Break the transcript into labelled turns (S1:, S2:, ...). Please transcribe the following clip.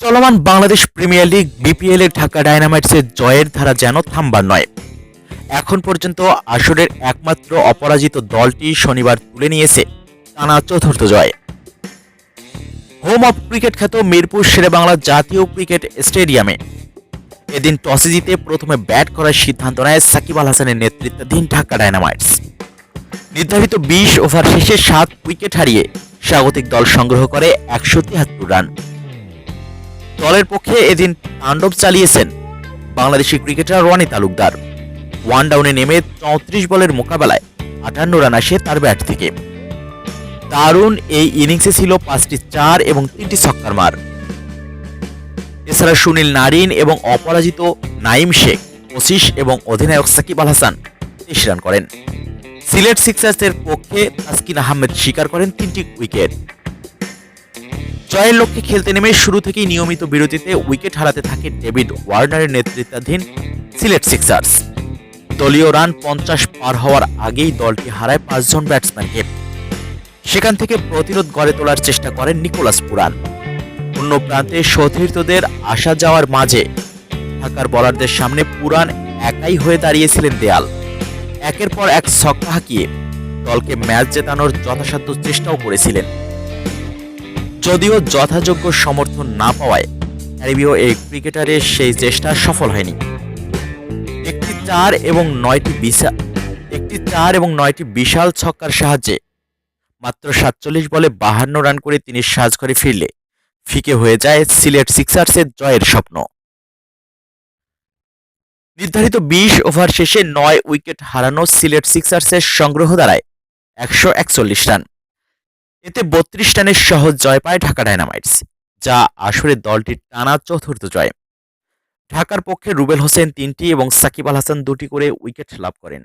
S1: চলমান Bangladesh premier league, BPL এর ঢাকা ডায়নামাইটসের জয়ের ধারা যেন থামবার নয়। এখন পর্যন্ত আসরের একমাত্র অপরাজিত দলটি শনিবার তুলে নিয়েছে টানা চতুর্থ জয়। হোম অফ ক্রিকেট খ্যাত মিরপুর শেরেবাংলা জাতীয় ক্রিকেট স্টেডিয়ামে। এদিন টসে জিতে প্রথমে ব্যাট করার সিদ্ধান্ত নেয় সাকিব আল হাসানের নেতৃত্বাধীন ঢাকা ডায়নামাইটস। নির্ধারিত বিশ ওভার শেষে সাত উইকেট হারিয়ে স্বাগতিক দল সংগ্রহ করে একশো তিয়াত্তর রান। দলের পক্ষে এদিন তাণ্ডব চালিয়েছেন বাংলাদেশি ক্রিকেটার রনি তালুকদার। ওয়ান ডাউনে নেমে চৌত্রিশ বলের মোকাবেলায় আটান্ন রান আসে তার ব্যাট থেকে। দারুণ এই ইনিংসে ছিল পাঁচটি চার এবং তিনটি ছক্কার মার। এছাড়া সুনীল নারিন এবং অপরাজিত নাইম শেখ পঁচিশ এবং অধিনায়ক সাকিব আল হাসান তেইশ রান করেন। সিলেট সিক্সার্সের পক্ষে তাসকিন আহমেদ স্বীকার করেন তিনটি উইকেট। জয়ের লক্ষ্যে খেলতে নেমে শুরু থেকেই নিয়মিত বিরতিতে উইকেট হারাতে থাকে ডেভিড ওয়ার্নারের নেতৃত্বাধীন সিলেট সিক্সার্স। দলীয় রান পঞ্চাশ পার হওয়ার আগেই দলটি হারায় পাঁচজন ব্যাটসম্যানকে। সেখান থেকে প্রতিরোধ গড়ে তোলার চেষ্টা করেন নিকোলাস পুরান। অন্য প্রান্তে সতীর্থদের আসা যাওয়ার মাঝে ঢাকার বলারদের সামনে পুরান একাই হয়ে দাঁড়িয়েছিলেন দেয়াল। একের পর এক ছক্কা হাঁকিয়ে দলকে ম্যাচ জেতানোর যথাসাধ্য চেষ্টাও করেছিলেন। যদিও যথাযোগ্য সমর্থন না পাওয়ায় ক্যারিবীয় এই ক্রিকেটারের সেই চেষ্টা সফল হয়নি। একটি চার এবং নয়টি বিশাল একটি চার এবং নয়টি বিশাল ছক্কার সাহায্যে মাত্র সাতচল্লিশ বলে বাহান্ন রান করে তিনি সাজ করে ফিরলে। ফিকে হয়ে যায় সিলেট সিক্সার্সের জয়ের স্বপ্ন। নির্ধারিত বিশ ওভার শেষে নয় উইকেট হারানো সিলেট সিক্সার্সের সংগ্রহ দ্বারায় একশো একচল্লিশ রান। এতে বত্রিশ রানের সহজ জয় পায় ঢাকা ডায়নামাইটস, যা আসলে দলটির টানা চতুর্থ জয়। ঢাকার পক্ষে রুবেল হোসেন তিনটি এবং সাকিব আল হাসান দুটি করে উইকেট লাভ করেন।